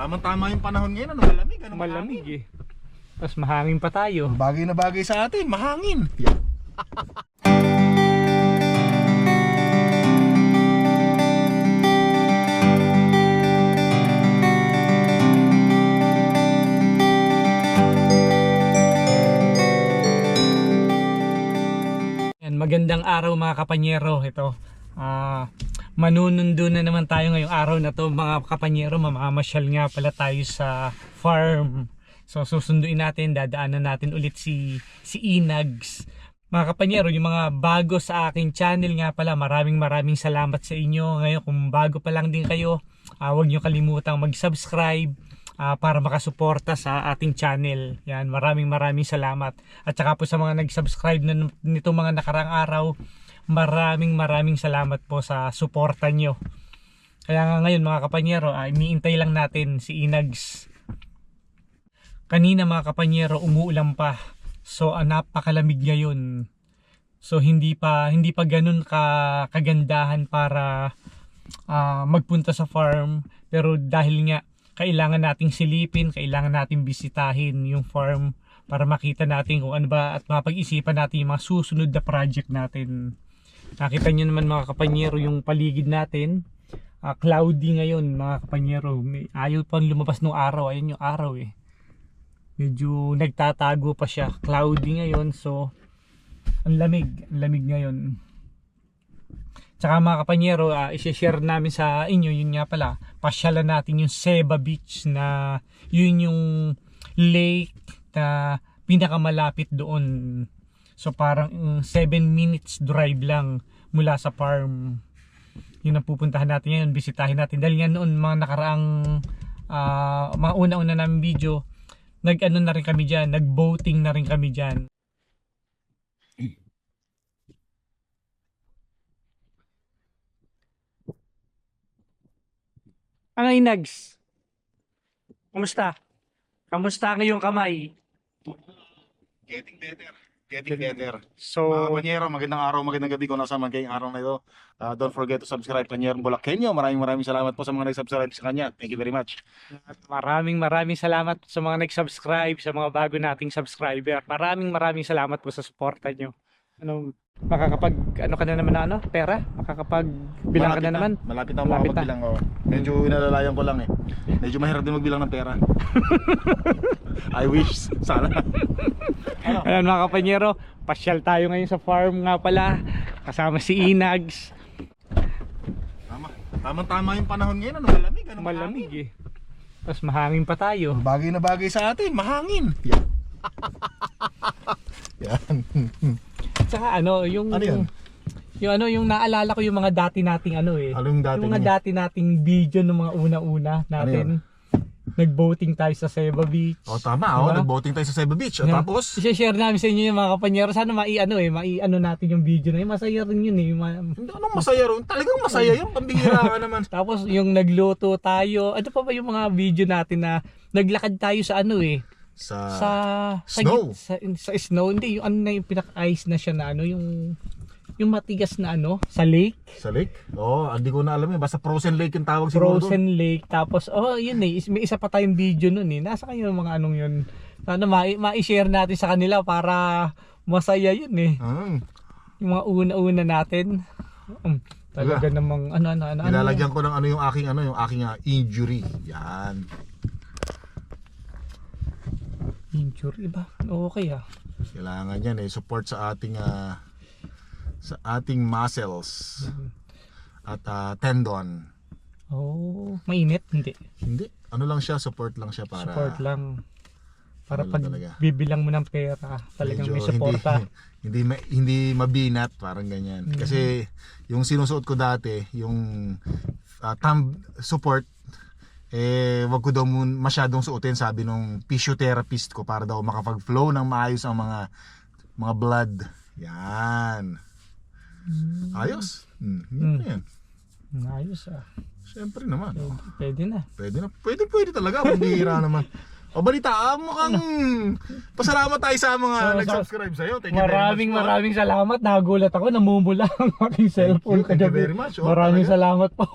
Tamang-tama yung panahon ngayon, ano, malamig, ano, Malamig eh. Tapos mahangin pa tayo. Bagay na bagay sa atin, mahangin. Yeah. Yan, magandang araw mga kapanyero. Ito, ah manunundo na naman tayo ngayong araw na to mga kapanyero. Mamamasyal nga pala tayo sa farm. So susunduin natin, dadaanan natin ulit si, si Inags. Mga kapanyero, yung mga bago sa aking channel nga pala, maraming maraming salamat sa inyo. Ngayon, kung bago pa lang din kayo, ah, huwag nyo kalimutang mag-subscribe ah, para makasuporta sa ating channel. Yan, maraming maraming salamat. At saka po sa mga nag-subscribe na nito mga nakarang araw, maraming maraming salamat po sa suporta nyo. Kaya nga ngayon mga kapanyero, ay iniintay lang natin si Inags. Kanina mga kapanyero, umuulan pa. So ah, napakalamig ngayon. So hindi pa hindi pa ganun ka kagandahan para ah, magpunta sa farm pero dahil nga kailangan nating silipin, kailangan nating bisitahin yung farm para makita natin kung ano ba at mapag-isipan natin yung mga susunod na project natin. Nakita nyo naman mga kapanyero yung paligid natin. Ah, cloudy ngayon mga kapanyero. May, ayaw pang lumabas ng araw. Ayun yung araw eh. Medyo nagtatago pa siya. Cloudy ngayon so ang lamig. Ang lamig ngayon. Tsaka mga kapanyero, uh, isi-share namin sa inyo, yun nga pala, pasyalan natin yung Seba Beach na yun yung lake na pinakamalapit doon. So parang 7 minutes drive lang mula sa farm. Yun ang pupuntahan natin ngayon, bisitahin natin. Dahil nga noon mga nakaraang ah, mga una-una namin video, nag-ano na rin kami dyan, nag-boating na rin kami dyan. Ang inags. Kumusta? Kamusta ang iyong kamay? Getting better. Getting better. So, Mga Panyero, magandang araw, magandang gabi kung nasa man kayong araw na ito. Ah, don't forget to subscribe Panyero Bulakenyo. Maraming maraming salamat po sa mga nag-subscribe sa kanya. Thank you very much. maraming maraming salamat sa mga nag-subscribe, sa mga bago nating subscriber. Maraming maraming salamat po sa suporta nyo. Ano, makakapag, ano ka na naman na ano? Pera? Makakapag bilang ka Malapit na naman? Malapit na Malapit na. makapagbilang. Oh. Medyo inalalayan ko lang eh. Medyo mahirap din magbilang ng pera. I wish. Sana. ano? Ayan mga kapanyero, pasyal tayo ngayon sa farm nga pala. Kasama si Inags. Tama. Tamang-tama yung panahon ngayon. Ano, malamig. Ano, Malamig eh. Tapos mahangin pa tayo. Bagay na bagay sa atin, mahangin. Yeah. Yan. Tsaka ano, yung... Ano yun? Yung ano, yung naalala ko yung mga dati nating ano eh. Ano yung dati yung mga niya? dati nating video ng mga una-una natin. Nag-boating tayo sa Seba Beach. Oh, tama. Oh, Diba? nag-boating tayo sa Seba Beach. Oh, Yeah. Tapos, I-share namin sa inyo yung mga kapanyero. Sana mai-ano eh, mai-ano natin yung video na yun. Masaya rin yun eh. Ma- hindi anong masaya ron. Talagang masaya yun. Pambihira ka naman. Tapos yung nagluto tayo. Ano pa ba yung mga video natin na naglakad tayo sa ano eh. Sa, sa snow. sa, sa snow. Hindi, yung ano na yung pinaka-ice na siya na ano. Yung yung matigas na ano sa lake sa lake. Oh, hindi ko na alam eh. Basta frozen lake yung tawag siguro doon. frozen lake tapos oh yun eh may isa pa tayong video nun eh nasa kayo yung mga anong yun sana ma- ma-share natin sa kanila para masaya yun eh Hmm. yung mga una-una natin um, talaga namang ano ano ano, ano Nilalagyan ko ng ano yung aking ano yung aking ah, injury. Yan. Injury ba okay ah Kailangan yan eh support sa ating ah, sa ating muscles at ah, tendon. oh mainit hindi Hindi. Ano lang siya, support lang siya para support lang para pag talaga. bibilang mo ng pera talagang medyo may suporta Hindi, hindi, hindi mabinat, parang ganyan. Mm. Kasi yung sinusuot ko dati, yung ah, thumb support, eh wag ko daw masyadong suotin sabi nung physiotherapist ko para daw makapag-flow ng maayos ang mga mga blood. Yan. Ayos. Mm. Mm. Yan. ayos ah Siyempre naman. pwede, pwede na Pwede na. Pwede, pwede talaga. Pambihira naman. O balita, ah, mukhang pasalamat tayo sa mga So, nag-subscribe sa'yo. Thank you very Maraming much. po. maraming salamat. Nagulat ako, namumula ang aking cellphone Thank you kagabi. very much. Oh, maraming talaga? salamat po.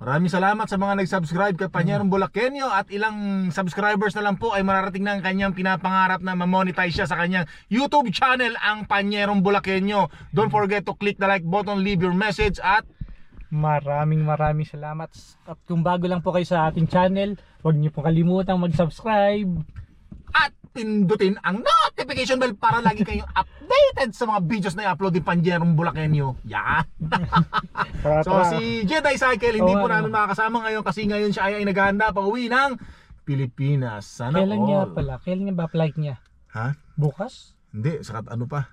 Maraming salamat sa mga nag-subscribe kay Panyerong Bulakenyo at ilang subscribers na lang po ay mararating na ang kanyang pinapangarap na ma-monetize siya sa kanyang YouTube channel ang Panyerong Bulakenyo. Don't forget to click the like button, leave your message at Maraming maraming salamat. At kung bago lang po kayo sa ating channel, huwag niyo po kalimutang mag-subscribe. at pindutin ang notification bell para lagi kayong updated sa mga videos na i-upload ni Panyerong Bulakenyo. Yeah. Tara, So si Jedi Cycle hindi Oo, po ano. namin makakasama ngayon kasi ngayon siya ay naghahanda pa uwi ng Pilipinas. Sana Kailan niya all. pala? Kailan niya ba flight niya? Ha? Bukas? Hindi, sa ano pa?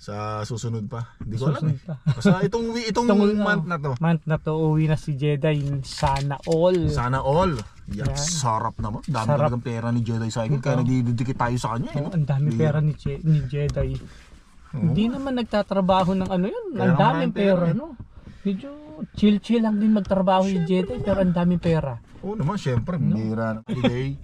Sa susunod pa. Hindi ko alam eh. Pa. Basta itong wi- itong Itong, month ano, na to. Month na to, uwi na si Jedi. Sana all. Sana all. Yan, Yan. sarap naman. Dami Sarap. talagang pera ni Jedi Cycle kaya Oo. nagdidikit tayo sa kanya. Eh, no? ang dami Bira. pera ni, Je- ni Jedi. Oo. Hindi naman nagtatrabaho ng ano yun. Kaya Ang naman daming pera pera, eh. no? Medyo chill-chill lang din magtrabaho yung Jedi pero ang daming pera. Oo naman, syempre, bira na. Holiday.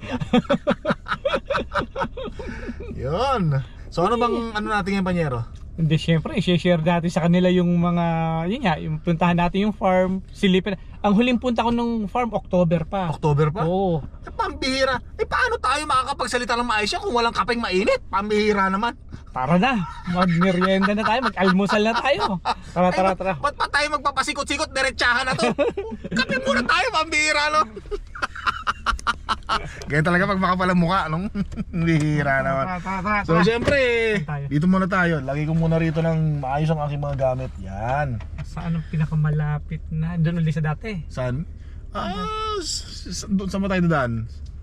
Yun. So ano bang ano natin yung panyero? Hindi, syempre, i-share natin sa kanila yung mga, yun nga, yung puntahan natin yung farm, silipin. Ang huling punta ko nung farm, October pa. October pa? Oo. Eh, pambihira. Eh, paano tayo makakapagsalita ng maayos yan kung walang kapeng mainit? Pambihira naman. Tara na, magmerienda na tayo, mag-almusal na tayo. Tara, tara, Ay, tara. Ba't pa tayo magpapasikot-sikot? Diretsahan na to. Kape muna tayo, pambihira, no? Ganyan talaga pag makapalang mukha, no? Bihira naman. So, syempre, dito muna tayo. Lagi ko muna rito ng maayos ang aking mga gamit. Yan. Saan ang pinakamalapit na? Doon ulit sa dati. Saan? Ah, doon ba tayo dadaan?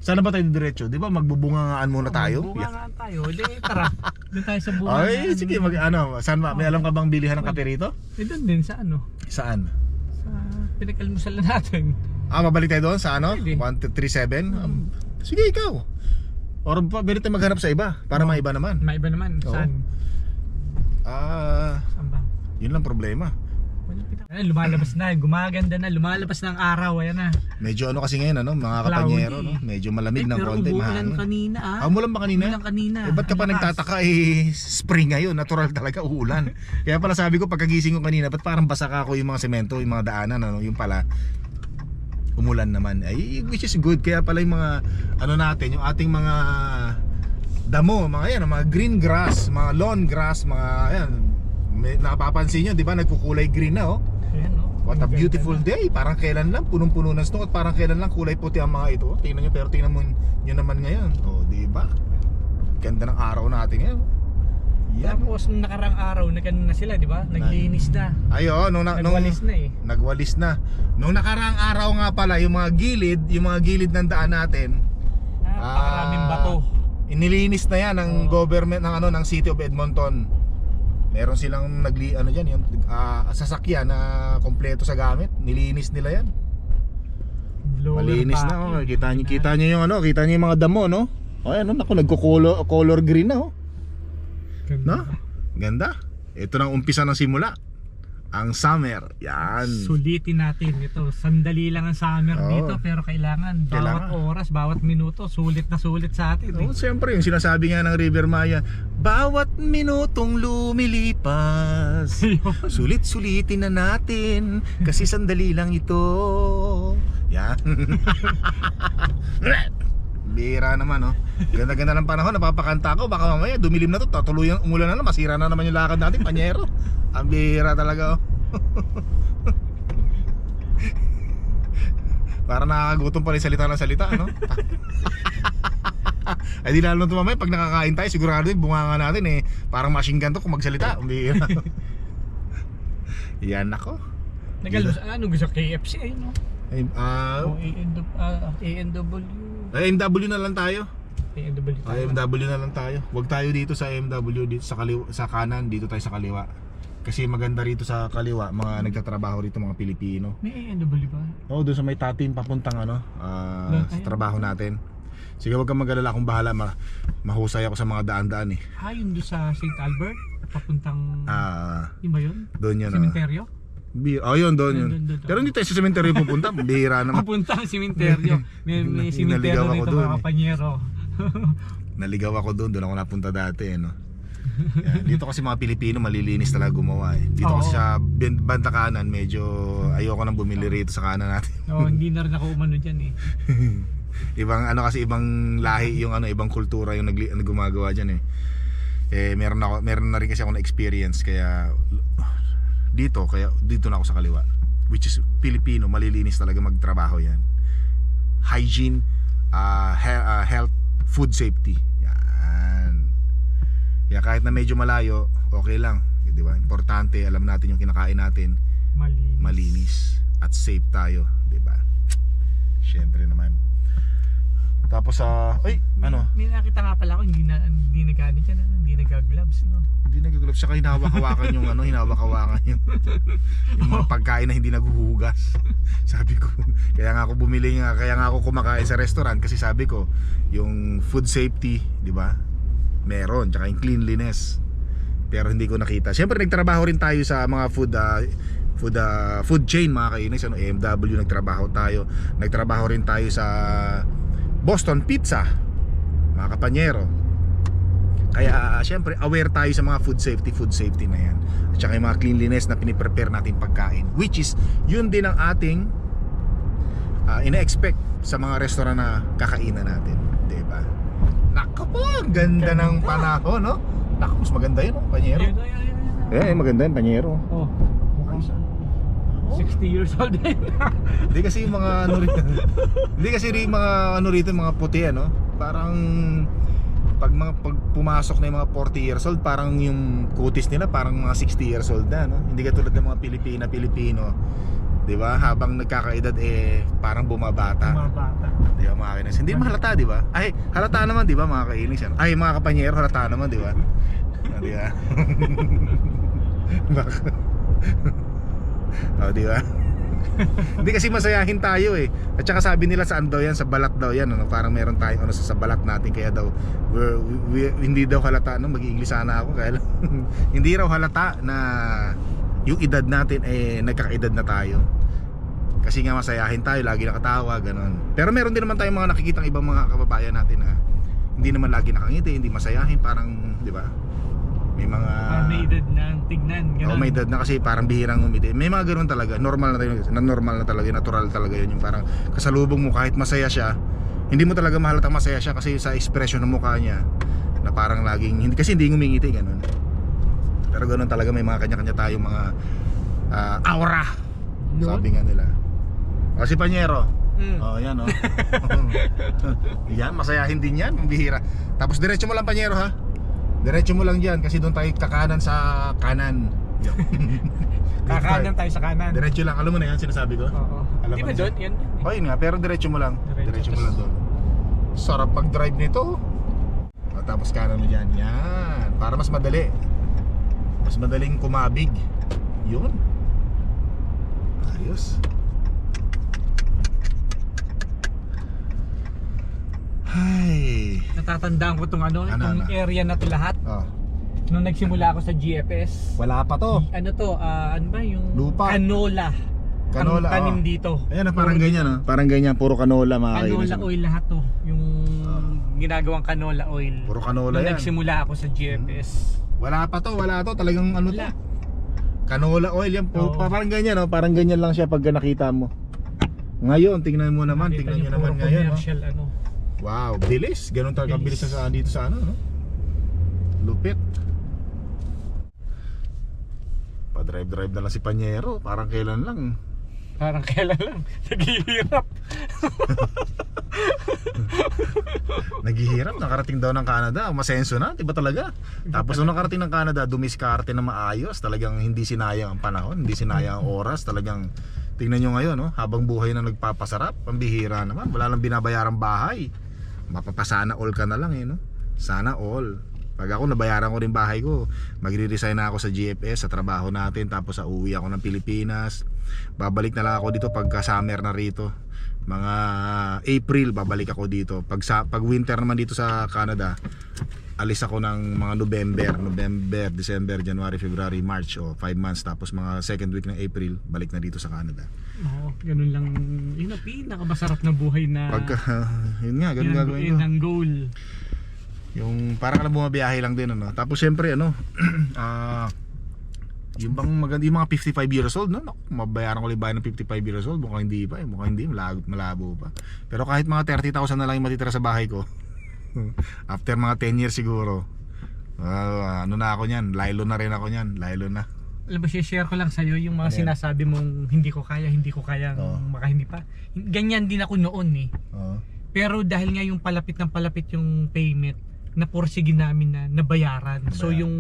Saan na ba tayo diretso? Di ba magbubungangaan muna tayo? Bunga nga tayo. Hindi, tara. Doon tayo sa bunga. Ay, sige, mag, ano, saan ba? May alam ka bang bilihan ng kape rito? Eh, doon din sa ano? Saan? Sa pinag-almusal na natin. Ah, mabalik tayo doon sa ano? Pwede. 1237? Um, sige, ikaw. Or pa, pwede tayo maghanap sa iba para maiba naman. May iba naman. Oo. Saan? Ah, Saan ba? yun lang problema. Ayan, lumalabas na. Gumaganda na. Lumalabas na ang araw. Ayan na. Medyo ano kasi ngayon, ano, mga Cloudy. kapanyero, no? Medyo malamig ng konti, umuulan mahangin. kanina ah. Ah, umulan ba kanina? Umulan kanina. Eh, ba't ka pa Ang lakas. nagtataka eh, spring ngayon, natural talaga uulan. Kaya pala sabi ko pagkagising ko kanina, ba't parang basa ka ako yung mga semento, yung mga daanan, ano, yung pala umulan naman. Ay, which is good. Kaya pala yung mga, ano natin, yung ating mga damo, mga yan, mga green grass, mga lawn grass, mga, may, napapansin nyo, di ba, nagkukulay green na, oh. Oh. What a beautiful day. Parang kailan lang, punong-puno ng snow at parang kailan lang kulay puti ang mga ito. Tingnan nyo, pero tingnan mo nyo naman ngayon. O, di ba? Ganda ng araw natin ngayon. Yan. Tapos nung nakarang araw, nagano na sila, di ba? Naglinis na. Ayo, nung, na, nung Nagwalis na eh. nagwalis na. Nung nakaraang araw nga pala, yung mga gilid, yung mga gilid ng daan natin, Napakaraming Ah. bato. inilinis na yan ng Oo. government ng ano ng City of Edmonton. Meron silang nagli ano diyan yung ah, sasakyan na kompleto sa gamit. Nilinis nila yan. Blower Malinis na oh. Kita niyo kita niyo yung ano, kita niyo yung mga damo no. Oh, ano, naku nagko-color color green na oh. Ganda. No? Ganda. Ito na ang umpisa ng simula. Ang summer. Yan. Sulitin natin ito. Sandali lang ang summer Oo. dito pero kailangan, bawat Kailangan. oras, bawat minuto, sulit na sulit sa atin. eh. Oh, siyempre yung sinasabi nga ng River Maya, bawat minutong lumilipas. Sulit-sulitin na natin kasi sandali lang ito. Yan. Bira naman, oh. Ganda-ganda ng panahon, napapakanta ko. Baka mamaya dumilim na to, tatuluyan, umulan na lang, masira na naman yung lakad natin, panyero. Ang bira talaga, oh. Para nakakagutom pa rin salita ng salita, no? Ay di lalo to mamaya pag nakakain tayo sigurado yung bunganga natin eh parang machine gun to kung magsalita. Ang bihira. Yan ako. Nagalus, ano gusto KFC ay no? Ay, ah, O ah, ANW. Ay, MW na lang tayo. Tayo. Ay, MW na lang tayo. Huwag tayo dito sa MW dito sa kaliwa, sa kanan, dito tayo sa kaliwa. Kasi maganda rito sa kaliwa, mga nagtatrabaho rito mga Pilipino. May ANW ba? Oh, doon sa may tatin papuntang ano, ah, Doon sa trabaho natin. Sige, huwag kang mag-alala kung bahala. Ma mahusay ako sa mga daan-daan eh. Ah, yun doon sa St. Albert? Papuntang, Ah, yun ba yun? doon yun. ah. Sementeryo? Bi- oh, yun, doon yun. Doon, doon, doon. Pero hindi tayo sa cemetery pupunta. Bihira naman. Papuntang sementeryo. May, may sementeryo ako dito doon mga eh. kapanyero. Naligaw ako doon. Doon ako napunta dati. Eh, no? Yan. Dito kasi mga Pilipino malilinis talaga gumawa eh. Dito kasi Oo. sa bin- banda kanan medyo ayoko nang bumili rito sa kanan natin. No, hindi na rin ako umano dyan eh. ibang ano kasi ibang lahi yung ano ibang kultura yung ano, gumagawa diyan eh. Eh meron ako meron na rin kasi ako na experience kaya dito kaya dito na ako sa kaliwa which is Filipino malilinis talaga magtrabaho yan. Hygiene, ah, he- ah, health, food safety. Yan. Kaya kahit na medyo malayo, okay lang, 'di ba? Importante alam natin yung kinakain natin Malinis. malinis at safe tayo, 'di ba? Syempre naman. Tapos sa ay ano, May nakita nga pala ako, hindi na hindi nag-ano dyan, ano, hindi nag-gloves, no? hindi nagugulap siya hinawak-hawakan yung ano, hinawak-hawakan yung yung mga pagkain na hindi naghuhugas. Sabi ko, kaya nga ako bumili nga, kaya nga ako kumakain sa restaurant kasi sabi ko, yung food safety, 'di ba? Meron, tsaka yung cleanliness. Pero hindi ko nakita. Siyempre nagtrabaho rin tayo sa mga food ah, food ah, food chain mga kainis ano AMW nagtrabaho tayo nagtrabaho rin tayo sa Boston Pizza mga kapanyero kaya syempre aware tayo sa mga food safety food safety na yan at saka yung mga cleanliness na piniprepare natin pagkain which is yun din ang ating ah, ina-expect sa mga restaurant na kakainan natin di ba Nako po, ang ganda ng panahon, no? Nako, mas maganda yun, no, panyero. Ayun, ayun, ayun, ayun. Eh, maganda yun, panyero. Oh, ah. 60 years old din. Hindi kasi yung mga ano rito. Hindi kasi yung mga ano rito, mga puti ano. Parang pag mga pag pumasok na yung mga 40 years old, parang yung kutis nila parang mga 60 years old na, no? Hindi katulad ng mga Pilipina, Pilipino. 'Di ba? Habang nagkakaedad eh parang bumabata. Mga bata. Di ba mga kainis? Hindi mahalata, di ba? Ay, halata naman, di ba mga kainis? yan? Ay, mga kapanyero, halata naman, di ba? Ah, di ba? Bak- oh, di ba? Hindi kasi masayahin tayo eh. At saka sabi nila saan daw yan, sa balat daw yan. Ano? Parang meron tayong ano, sa, balat natin. Kaya daw, we're, we, hindi daw halata. No? Mag-iingles sana ako. Kaya lang, hindi raw halata na yung edad natin eh nagkakaedad na tayo. Kasi nga masayahin tayo, lagi nakatawa, ganun. Pero meron din naman tayong mga nakikitang ibang mga kababayan natin na hindi naman lagi nakangiti, hindi masayahin, parang, di ba? May mga... Ah, may edad na tignan. Ganun. Oh, may edad na kasi parang bihirang umiti. May mga ganun talaga. Normal na tayo, na normal na talaga, natural talaga yun. Yung parang kasalubong mo kahit masaya siya, hindi mo talaga mahalata masaya siya kasi sa expression ng mukha niya na parang laging hindi kasi hindi ngumingiti ganun. Pero ganun talaga may mga kanya-kanya tayong mga ah, aura. Yun. Sabi nga nila. O si Panyero. Mm. Oh, yan oh. yan, masayahin din yan, bihira. Tapos diretso mo lang Panyero ha. Diretso mo lang diyan kasi doon tayo kakanan sa kanan. Kakanan tayo. sa kanan. Diretso lang, alam mo na yan sinasabi ko? Oo. Alam Di mo ba na doon? Yan. yun eh. Oh, yun nga, pero diretso mo lang. Diretso. Diretso mo lang doon. Sarap pag-drive nito. O, tapos kanan mo dyan. Yan. Para mas madali. Mas madaling kumabig. Yun. Ayos. Ay. Natatandaan ko tong ano, Ano, itong ano? area na to lahat. Oh. Nung nagsimula ako sa GFS. Wala pa to. Ano to, ah, ano ba yung Lupa. canola. Canola, Ang tanim oh. dito. Ayan, oh, parang ganyan, oh. Parang ganyan, puro canola mga Canola oil lahat to. Yung ginagawang canola oil. Puro canola Nung yan. nagsimula ako sa GFS. Wala pa to, wala to. Talagang ano Wala. to. Canola oil yan. Po, Oo. parang ganyan, oh. Parang ganyan lang siya pag nakita mo. Ngayon, tingnan mo naman, Nakita tingnan niyo naman puro ngayon, oh. commercial, ano. Wow, bilis. Ganun talaga bilis Bilis. sa dito sa ano, no? Lupit. Pa-drive-drive na lang si Panyero. Parang kailan lang. Parang kailan lang. Naghihirap. Naghihirap, nakarating daw ng Canada. Masenso na, di ba talaga? Tapos nung nakarating ng Canada, dumiskarte na maayos. Talagang hindi sinayang ang panahon, hindi sinayang ang oras. Talagang tingnan nyo ngayon, no? habang buhay na nagpapasarap, pambihira naman. Wala lang binabayarang bahay. Mapapasana all ka na lang eh, no? Sana all. Pag ako nabayaran ko rin bahay ko, magre-resign na ako sa GFS, sa trabaho natin, tapos sa uwi ako ng Pilipinas. Babalik na lang ako dito pagka summer na rito. Mga April babalik ako dito. Pag sa pag winter naman dito sa Canada, alis ako ng mga November, November, December, January, February, March o 5 months tapos mga second week ng April balik na dito sa Canada. Oo, ganun lang. Yun ang pinakamasarap na buhay na Pagka yun nga, ganun yun, yun gagawin ko. ang goal. Yung parang ka lang bumabiyahe lang din ano. Tapos syempre ano, ah yung bang maganda yung mga 55 years old no, Naku, mabayaran ko lang bayan ng 55 years old mukhang hindi pa eh mukhang hindi malabo, malabo pa pero kahit mga 30,000 na lang yung matitira sa bahay ko after mga 10 years siguro ah, ano na ako niyan lilo na rin ako niyan lilo na alam mo, share ko lang sa'yo yung mga Ano yan? sinasabi mong hindi ko kaya, hindi ko kaya, Oo. maka hindi pa. Ganyan din ako noon eh. Oo. Pero dahil nga yung palapit ng palapit yung payment, napursige namin na nabayaran. So Nabayaran. yung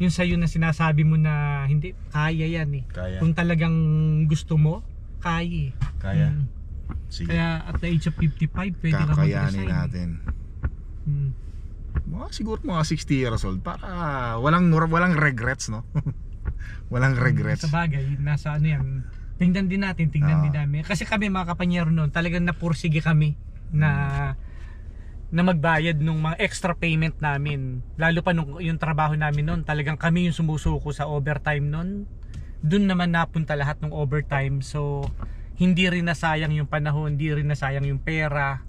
yung sa'yo na sinasabi mo na hindi, kaya yan eh. kaya Kung talagang gusto mo, kaya eh. kaya Mm. sige Kaya at the age of 55, pwede ka kakayanin mag-resign. natin Mm. mga siguro mga 60 years old para walang walang regrets no walang regrets Sa bagay, nasa ano yan, tingnan din natin, tingnan Ah. din namin. Kasi kami mga kapanyero noon, talagang napursige kami na na magbayad ng mga extra payment namin. Lalo pa nung yung trabaho namin noon, talagang kami yung sumusuko sa overtime noon. Doon naman napunta lahat ng overtime. So, hindi rin nasayang yung panahon, hindi rin nasayang yung pera.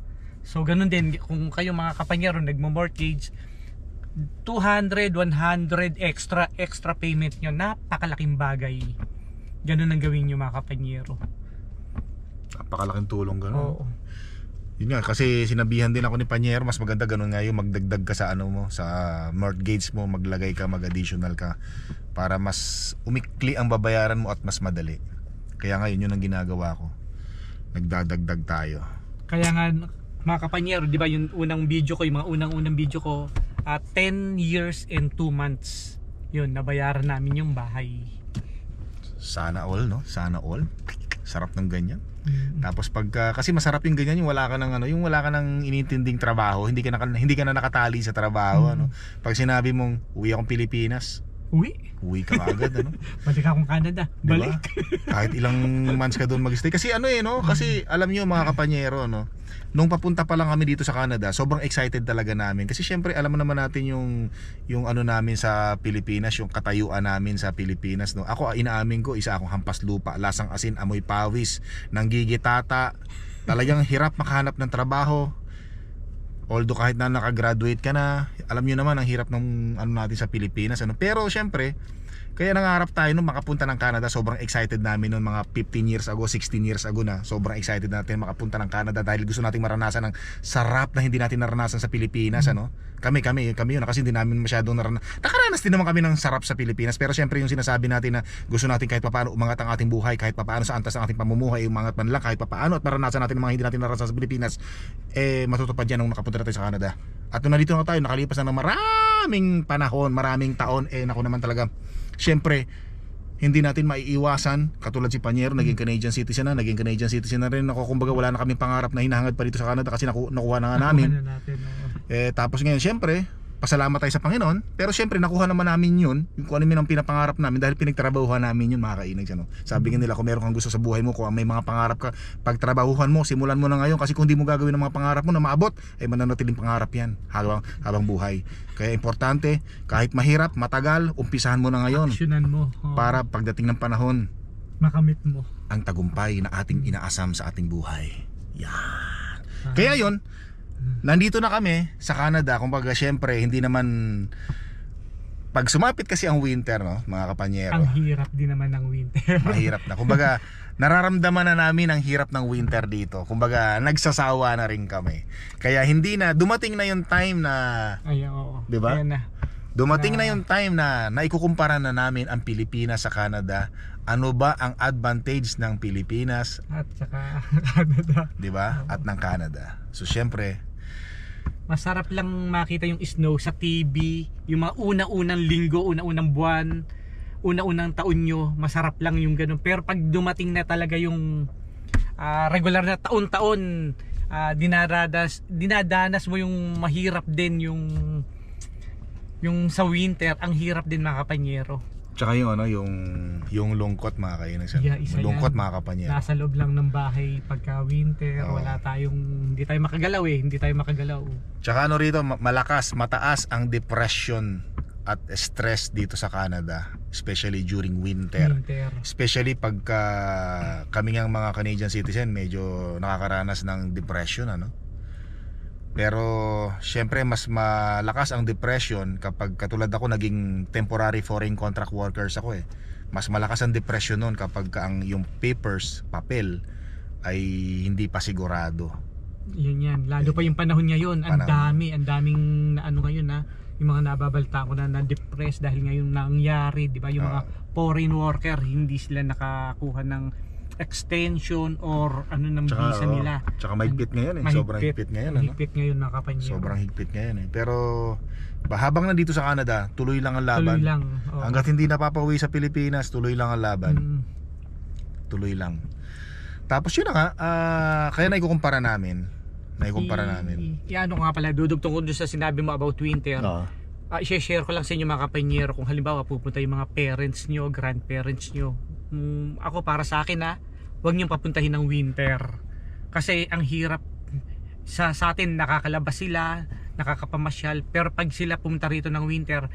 So, ganun din, kung kayo mga kapanyero nagmo-mortgage, 200, 100 extra extra payment nyo, napakalaking bagay. Ganun ang gawin nyo mga kapanyero. napakalaking tulong ganun Oo. Yun nga, kasi sinabihan din ako ni Panyero, mas maganda ganun nga yung magdagdag ka sa ano mo, sa mortgage mo, maglagay ka, mag-additional ka para mas umikli ang babayaran mo at mas madali. Kaya ngayon yun ang ginagawa ko. Nagdadagdag tayo. Kaya nga mga kapanyero, di ba yung unang video ko, yung mga unang-unang video ko, at 10 years and 2 months, yun, nabayaran namin yung bahay. Sana all, no? Sana all. Sarap ng ganyan. Mm. Tapos pagka kasi masarap yung ganyan yung wala ka ng ano, yung wala ka ng inintinding trabaho, hindi ka na hindi ka na nakatali sa trabaho Mm. ano. Pag sinabi mong uwi akong Pilipinas, Uwi, uwi ka agad ano. balik akong Canada. Di ba? Balik. Kahit ilang months ka doon magstay. Kasi ano eh, no? Kasi alam niyo mga kapanyero, no? Nung papunta pa lang kami dito sa Canada, sobrang excited talaga namin. Kasi syempre, alam mo naman natin yung, yung ano namin sa Pilipinas, yung katayuan namin sa Pilipinas, no? Ako, inaamin ko, isa akong hampas lupa, lasang asin, amoy pawis, nanggigitata. Talagang hirap makahanap ng trabaho. Although kahit na nakagraduate ka na, alam niyo naman ang hirap ng ano natin sa Pilipinas, ano. Pero syempre, kaya nangarap tayo nung makapunta ng Canada. Sobrang excited namin noon mga 15 years ago, 16 years ago na. Sobrang excited natin makapunta ng Canada dahil gusto nating maranasan ng sarap na hindi natin naranasan sa Pilipinas, ano? Kami, kami, kami yun kasi hindi namin masyadong naranasan. Nakaranas din naman kami ng sarap sa Pilipinas. Pero syempre yung sinasabi natin na gusto natin kahit papaano umangat ang ating buhay, kahit papaano sa antas ng ating pamumuhay, umangat man lang kahit papaano at maranasan natin ang mga hindi natin naranasan sa Pilipinas, eh matutupad yan nung nakapunta na sa Canada. At nung nandito na tayo, nakalipas na ng maraming panahon, maraming taon, eh nako naman talaga. Siyempre, hindi natin maiiwasan katulad si Panyero naging Canadian citizen na naging Canadian citizen na rin ako kumbaga wala na kaming pangarap na hinahangad pa dito sa Canada kasi naku, nakuha na nga namin na natin, oo. eh, tapos ngayon, syempre, pasalamat tayo sa Panginoon. Pero syempre, nakuha naman namin yun. Yung kung ano ang pinapangarap namin dahil pinagtrabahuhan namin yun, mga kainag. Ano? Sabi nga nila, kung meron kang gusto sa buhay mo, kung may mga pangarap ka, pagtrabahuhan mo, simulan mo na ngayon. Kasi kung di mo gagawin ang mga pangarap mo na maabot, ay mananatiling pangarap yan habang, habang buhay. Kaya importante, kahit mahirap, matagal, umpisahan mo na ngayon. Aksyonan mo. oo. Para pagdating ng panahon, makamit mo. ang tagumpay na ating inaasam sa ating buhay. Yan. Ah. Kaya yon nandito na kami sa Canada. Kumbaga, syempre, hindi naman... Pag sumapit kasi ang winter, no, mga kapanyero, ang hirap din naman ng winter. mahirap na. Kumbaga, nararamdaman na namin ang hirap ng winter dito. Kumbaga, nagsasawa na rin kami. Kaya hindi na, dumating na yung time na, Ay, oo. Di ba? Na. dumating na Na- yung time na naikukumpara na namin ang Pilipinas sa Canada. Ano ba ang advantage ng Pilipinas At saka Canada. 'di ba? At ng Canada. So syempre, Masarap lang makita yung snow sa TV, yung mga una-unang linggo, una-unang buwan, una-unang taon nyo, masarap lang yung ganun. Pero pag dumating na talaga yung ah, regular na taon-taon, ah, dinaradas, dinadanas mo yung mahirap din yung yung sa winter, ang hirap din mga kapanyero. Tsaka yung ano, yung yung lungkot mga kainis. Yeah, isa lungkot yan. mga kapanya. Nasa loob lang ng bahay pagka winter, Oo. wala tayong, hindi tayo makagalaw eh, hindi tayo makagalaw. Tsaka ano rito, ma- malakas, mataas ang depression at stress dito sa Canada, especially during winter. Winter. Especially pagka kami ng mga Canadian citizen medyo nakakaranas ng depression ano. Pero syempre mas malakas ang depression kapag katulad ako naging temporary foreign contract workers ako eh. Mas malakas ang depression noon kapag ka ang yung papers, papel ay hindi pa sigurado. Yun yan. Lalo pa yung panahon ngayon. Ang Panahon. dami, ang daming na ano ngayon na yung mga nababalta ko na na-depress dahil ngayon nangyari, di ba? Yung mga foreign worker, hindi sila nakakuha ng extension or ano ng visa oo, nila. Tsaka mahigpit ngayon eh. Sobrang higpit ngayon. Ano? Mahigpit ngayon na kapanyero. Sobrang higpit ngayon eh. Pero ba, habang nandito sa Canada, tuloy lang ang laban. Tuloy lang. oo. Hanggat hindi napapauwi sa Pilipinas, tuloy lang ang laban. Mm. Tuloy lang. Tapos yun na nga, ah, kaya naikukumpara namin. Naikukumpara namin. i- ano nga pala, dudugtong ko doon sa sinabi mo about winter. Oo. Ah, i-share ko lang sa inyo mga kapanyero kung halimbawa pupunta yung mga parents nyo, grandparents nyo. Mm, ako para sa akin ha, huwag nyo papuntahin ng winter. Kasi ang hirap sa, sa atin nakakalabas sila, nakakapamasyal, pero pag sila pumunta rito ng winter,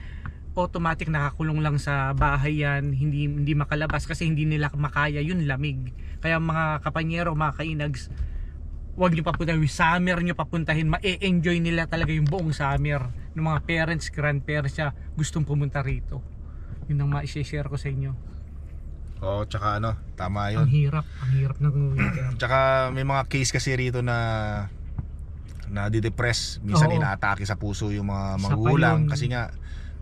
automatic nakakulong lang sa bahay yan, hindi, hindi makalabas kasi hindi nila makaya yun lamig. Kaya mga kapanyero, mga kainags, huwag nyo papuntahin, summer nyo papuntahin, ma-enjoy nila talaga yung buong summer ng mga parents, grandparents siya gustong pumunta rito. Yun ang ma-share ko sa inyo. Oo, tsaka ano, tama Ang yun. hirap, ang hirap ng. Tsaka may mga case kasi rito na na didepress minsan Oo. inaatake sa puso yung mga magulang yun. kasi nga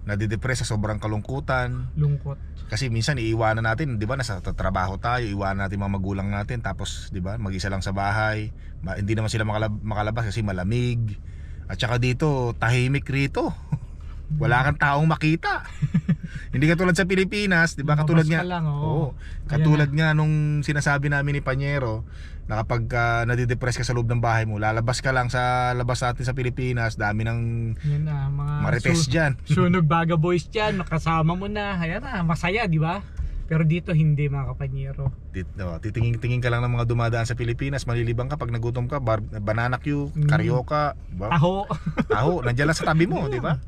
nadidepress sa sobrang kalungkutan Lungkot. kasi minsan iiwanan natin 'di ba nasa trabaho tayo iwanan natin mga magulang natin tapos 'di ba mag-isa lang sa bahay Ma- hindi naman sila makalab- makalabas kasi malamig at saka dito tahimik rito wala kang taong makita hindi katulad sa Pilipinas 'di ba katulad nga lang, oo. Oo. Katulad nga nung sinasabi namin ni Panyero na kapag uh, nadidepress ka sa loob ng bahay mo, lalabas ka lang sa labas natin sa Pilipinas, dami ng Yan na, mga marites su- dyan. sunog baga boys dyan, makasama mo na, ayan na, masaya, di ba? Pero dito hindi mga kapanyero. Oh, titingin-tingin ka lang ng mga dumadaan sa Pilipinas, malilibang ka pag nagutom ka, bar- banana queue, Mm. karyoka, diba? Taho. taho, nandiyan lang sa tabi mo, di ba?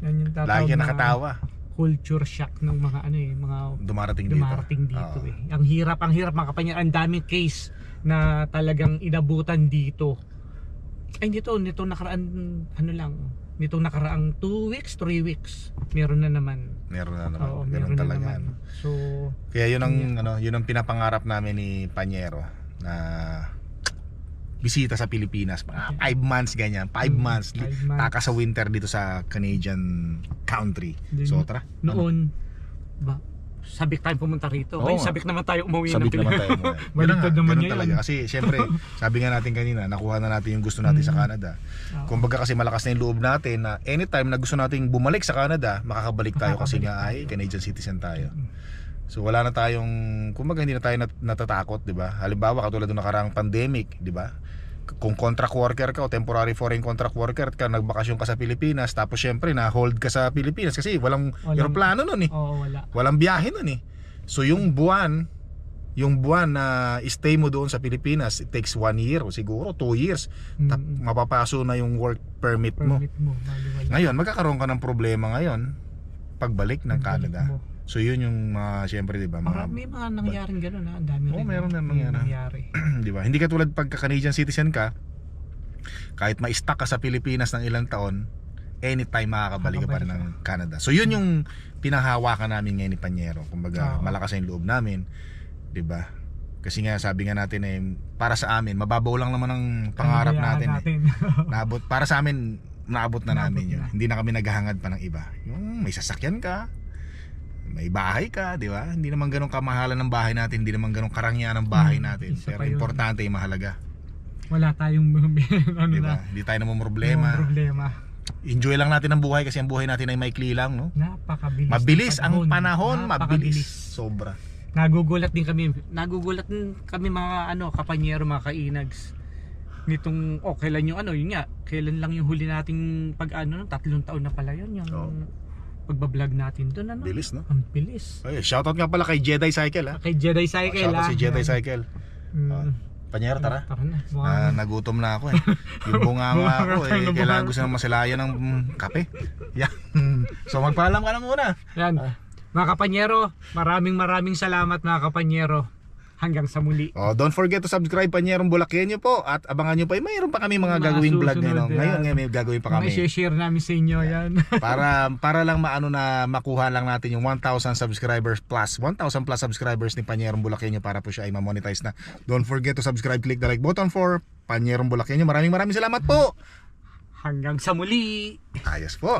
Yan yung tatawag Lagi na nakatawa. culture shock ng mga ano eh, mga Dumarating dito. dumarating dito Oo. eh. Ang hirap, ang hirap mga kapanyero. Ang daming case na talagang inabutan dito. Ay nito, nito nakaraan ano lang, nito nakaraang 2 weeks, 3 weeks. Meron na naman. Meron na naman. Oo, meron na talaga. naman. So, Kaya yun ang Yeah. ano, yun ang pinapangarap namin ni Panyero na bisita sa Pilipinas. Mga 5 months ganyan, 5 Mm, months. five months. Taka sa winter dito sa Canadian country. Then, So tara. ano? noon, ba, sabik tayo pumunta rito. Oo Ngayon, nga. sabik naman tayo umuwi Sabik ng naman Pilipinas. tayo mo. Baliktad naman ngayon. talaga. Kasi syempre, sabi nga natin kanina, nakuha na natin yung gusto natin sa Mm. Canada. Oo. Kumbaga kasi malakas na yung loob natin na anytime na gusto nating bumalik sa Canada, makakabalik tayo kasi nga ay Makakabalik Canadian citizen tayo. Mm. So wala na tayong, kumbaga hindi na tayo nat- natatakot, di ba? Halimbawa katulad ng nakaraang pandemic, di ba? Kung contract worker ka o temporary foreign contract worker ka, nagbakasyon ka sa Pilipinas, tapos syempre na hold ka sa Pilipinas kasi walang, Walang- aeroplano nun eh. Oo, wala. Walang biyahe nun eh. So yung buwan, yung buwan na stay mo doon sa Pilipinas, it takes one year o siguro two years. Tap, Mm, mapapaso na yung work permit mo. permit mo. wala. Ngayon, magkakaroon ka ng problema ngayon pagbalik ng Pagbalik Canada. mo. So yun yung mga, syempre, di ba? Mga, may mga nangyaring gano'n ha. Ang dami Oo, rin. meron na May nangyari. di ba? Hindi katulad pagka Canadian citizen ka, kahit ma-stuck ka sa Pilipinas ng ilang taon, anytime makakabalik ka pa rin ng Canada. So yun yung pinanghawakan namin ngayon ni Panyero. Kumbaga, Oo. malakas na yung loob namin, 'di ba? Kasi nga sabi nga natin eh para sa amin, mababaw lang naman ang pangarap Kayaan natin. Eh. Naabot para sa amin, naabot na Naabot namin 'yun. na. Hindi na kami naghahangad pa ng iba. Yung may sasakyan ka, may bahay ka, 'di ba? Hindi naman ganun kamahalan ng bahay natin, hindi naman ganun karangyan ng bahay Hmm, natin. isa Pero pa yun. importante yung mahalaga, Wala tayong ano 'di na. ba? Hindi tayo namang Problema. problema. Enjoy lang natin ang buhay kasi ang buhay natin ay maikli lang, no? Napakabilis. Mabilis ng ang panahon, Napakabilis. mabilis. Sobra. Nagugulat din kami. Nagugulat din kami mga ano, kapanyero, mga kainags. Nitong, oh, kailan yung ano, yun nga, kailan lang yung huli nating pag ano, tatlong taon na pala yun, yung Oo. Pagbablog natin doon, ano? Bilis, no? Ang bilis. Ay, shoutout nga pala kay Jedi Cycle, ha? Kay Jedi Cycle, shoutout ah. si Jedi Cycle. Mm. Ah, Panyero, tara. Tara na. Ah, Mukhang- nagutom na ako eh. Yung bunga nga ako eh. ng Kailangan gusto na masilayan ng kape. Yan. so magpaalam ka na muna. Yan. Ah. Mga kapanyero, maraming maraming salamat mga kapanyero. Hanggang sa muli. Oh, don't forget to subscribe Panyerong Bulakenyo po at abangan nyo pa. Eh, mayroon pa kami mga Mga gagawing vlog ngayon. yan. Ngayon, ngayon may gagawin pa kami. Mga share namin sa inyo yan. para para lang maano na makuha lang natin yung 1,000 subscribers plus 1,000 plus subscribers ni Panyerong Bulakenyo para po siya ay ma-monetize na. Don't forget to subscribe, click the like button for Panyerong Bulakenyo. Maraming maraming salamat po. Hanggang sa muli. Ayos po.